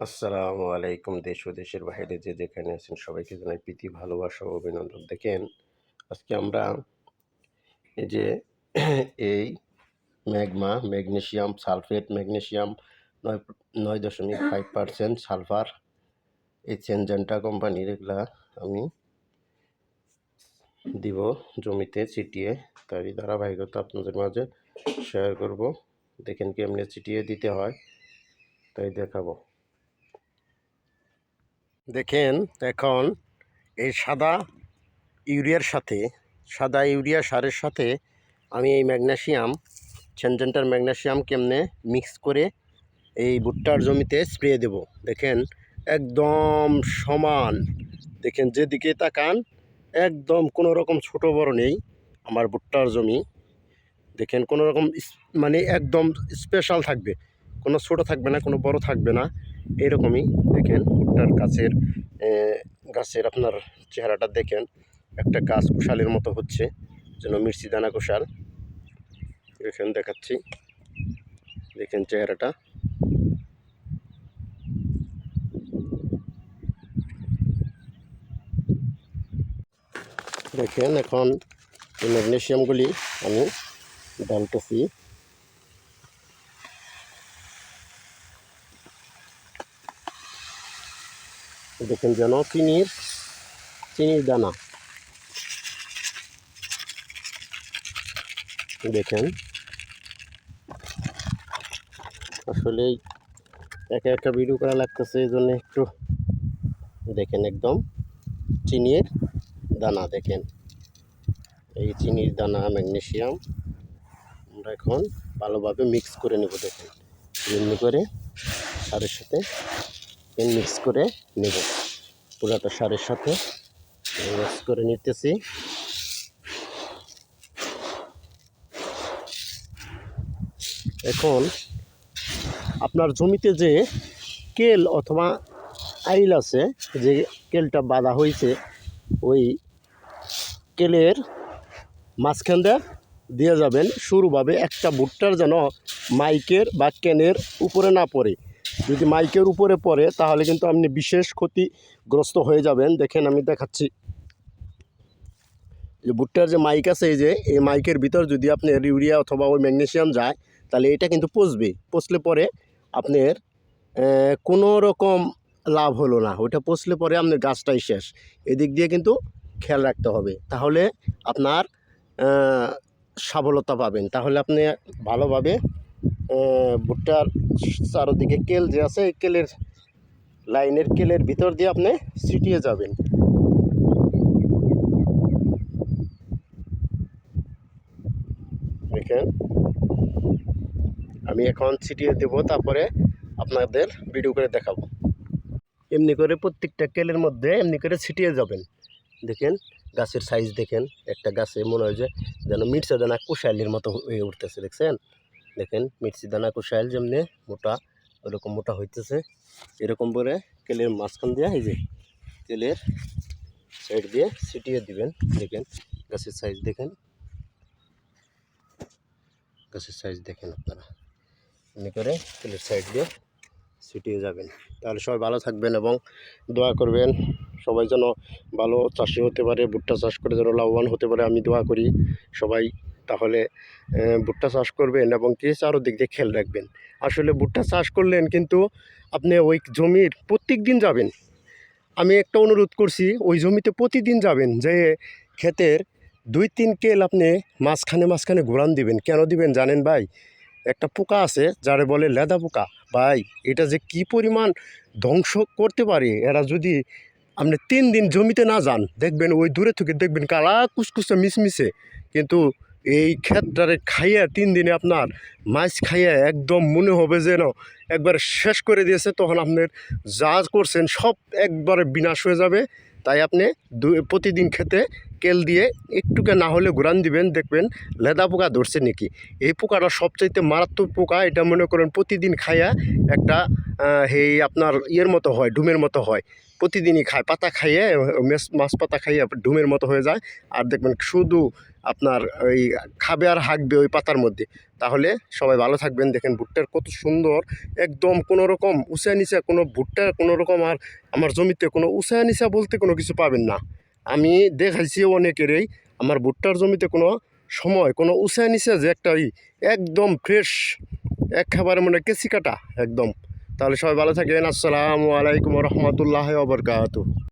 আসসালামু আলাইকুম দেশ ও দেশের বাইরে যে যেখানে আছেন সবাইকে জানাই প্রীতি, ভালোবাসা অভিনন্দন। দেখেন, আজকে আমরা এই যে এই ম্যাগমা ম্যাগনেশিয়াম সালফেট ম্যাগনেশিয়াম নয় নয় দশমিক ফাইভ পার্সেন্ট সালফার, এই চেনজেন্টা কোম্পানির এগুলা আমি দিব জমিতে ছিটিয়ে। তারই ধারাবাহিকতা আপনাদের মাঝে শেয়ার করব। দেখেন কেমনে ছিটিয়ে দিতে হয়। তাই দেখাবো। দেখেন এখন এই সাদা ইউরিয়ার সাথে, সাদা ইউরিয়া সারের সাথে আমি এই ম্যাগনেসিয়াম সেনজেন্টার ম্যাগনেসিয়াম কেমনে মিক্স করে এই ভুট্টার জমিতে স্প্রে দেব। দেখেন একদম সমান। দেখেন যেদিকে তাকান, একদম কোনো রকম ছোট বড় নেই আমার ভুট্টার জমি। দেখেন কোনো রকম মানে একদম স্পেশাল থাকবে। কোনো ছোট থাকবে না, কোনো বড় থাকবে না। এরকমই দেখেন ভুট্টার গাছের গাছের আপনার চেহারাটা দেখেন, একটা গাছ কুশালের মতো হচ্ছে, যেন মির্চি দানা কুশাল। দেখেন, দেখাচ্ছি। দেখেন চেহারাটা। দেখেন, এখন ম্যাগনেশিয়ামগুলি আমি ডালতেছি দেখেন যেন চিনির চিনির দানা। দেখেন। আসলেই একা একা ভিডিও করা লাগতেছে এই জন্য একটু দেখেন একদম চিনির দানা দেখেন। এই চিনির দানা ম্যাগনেসিয়াম আমরা এখন ভালোভাবে মিক্স করে নেব দেখেন। এমনি করে সারের সাথে মিক্স করে নেব। পুরাটা সারের সাথে মিক্স করে নিতেছি। এখন আপনার জমিতে যে কেল অথবা আইল আছে, যে কেলটা বাঁধা হয়েছে, ওই কেলের মাঝখান দিয়ে যাবেন। শুরুভাবে একটা ভুট্টার যেন মাইকের বা ক্যানের উপরে না পড়ে। যদি মাইকের উপরে পড়ে, তাহলে কিন্তু আপনি বিশেষ ক্ষতিগ্রস্ত হয়ে যাবেন। দেখেন, আমি দেখাচ্ছি। যে ভুট্টার যে মাইক আছে, এই যে, এই মাইকের ভিতর যদি আপনার ইউরিয়া অথবা ওই ম্যাগনেশিয়াম যায়, তাহলে এটা কিন্তু পচবে। পচলে পরে আপনার কোনো রকম লাভ হলো না। ওইটা পচলে পরে আপনার গাছটাই শেষ। এদিক দিয়ে কিন্তু খেয়াল রাখতে হবে। তাহলে আপনার সফলতা পাবেন। তাহলে আপনি ভালোভাবে ভুট্টার চারোদিকে কেল যে আছে, এই কেলের লাইনের কেলের ভিতর দিয়ে আপনি ছিটিয়ে যাবেন। দেখেন, আমি এখন ছিটিয়ে দেব, তারপরে আপনাদের ভিডিও করে দেখাবো। এমনি করে প্রত্যেকটা কেলের মধ্যে এমনি করে ছিটিয়ে যাবেন। দেখেন, গাছের সাইজ দেখেন, একটা গাছে মনে হয় যে যেন মির্চা দানা কুশাইলের মতো হয়ে উঠতেছে, দেখছেন? দেখেন, মির্চি দানা কুশাইল যেমনি মোটা ওরকম মোটা হইতেছে। এরকম করে কেলের মাঝখান দিয়ে এই যে তেলের সাইড দিয়ে ছিটিয়ে দিবেন। দেখেন, গাছের সাইজ দেখেন। গাছের সাইজ দেখেন আপনারা। এমনি করে তেলের সাইড দিয়ে ছিটিয়ে যাবেন। তাহলে সবাই ভালো থাকবেন এবং দোয়া করবেন। সবাই যেন ভালো চাষি হতে পারে, ভুট্টা চাষ করে যেন লাভবান হতে পারে, আমি দোয়া করি। সবাই তাহলে ভুট্টা চাষ করবেন এবং কি চারো দিক দিয়ে খেয়াল রাখবেন। আসলে ভুট্টা চাষ করলেন কিন্তু আপনি ওই জমির প্রত্যেক দিন যাবেন। আমি একটা অনুরোধ করছি, ওই জমিতে প্রতিদিন যাবেন যে ক্ষেতের দুই, তিন কেল আপনি মাঝখানে মাঝখানে ঘোরান দিবেন। কেন দিবেন জানেন ভাই? একটা পোকা আছে, যারে বলে লেদা পোকা। ভাই, এটা যে কি পরিমাণ ধ্বংস করতে পারে? এরা যদি আপনি তিন দিন জমিতে না যান, দেখবেন ওই দূরে থেকে দেখবেন কালা কুচকুচে মিশমিশে। কিন্তু এই ক্ষেতটারে খাইয়া তিন দিনে আপনার মাছ খাইয়া একদম মনে হবে যেন একবারে শেষ করে দিয়েছে, তখন আপনার যা করছেন সব একবারে বিনাশ হয়ে যাবে। তাই আপনি প্রতিদিন খেতে কেল দিয়ে একটুকে না হলে ঘুরান দিবেন, দেখবেন লেদা পোকা ধরছে নাকি। এই পোকাটা সবচাইতে মারাত্মক পোকা, এটা মনে করেন প্রতিদিন খাইয়া একটা এই আপনার ইয়ের মতো হয়, ডুমের মতো হয়। প্রতিদিনই খায়, পাতা খাইয়ে মাছ পাতা খাইয়ে ডুমের মতো হয়ে যায়। আর দেখবেন শুধু আপনার ওই খাবে আর হাঁকবে ওই পাতার মধ্যে। তাহলে সবাই ভালো থাকবেন। দেখেন ভুট্টার কত সুন্দর, একদম কোনো রকম উঁচা নিচা কোনো ভুট্টা, কোনো রকম আর আমার জমিতে কোনো উঁচা নিচা বলতে কোনো কিছু পাবেন না। আমি দেখাইছি অনেকেরই, আমার ভুট্টার জমিতে কোনো সময়, কোনো উঁচা নিচা যে একটা ওই একদম ফ্রেশ একেবারে মানে কেসি কাটা, একদম। তাহলে সবাই ভালো থাকবেন আসসালামু আলাইকুম রহমতুল্লাহ আবরকাত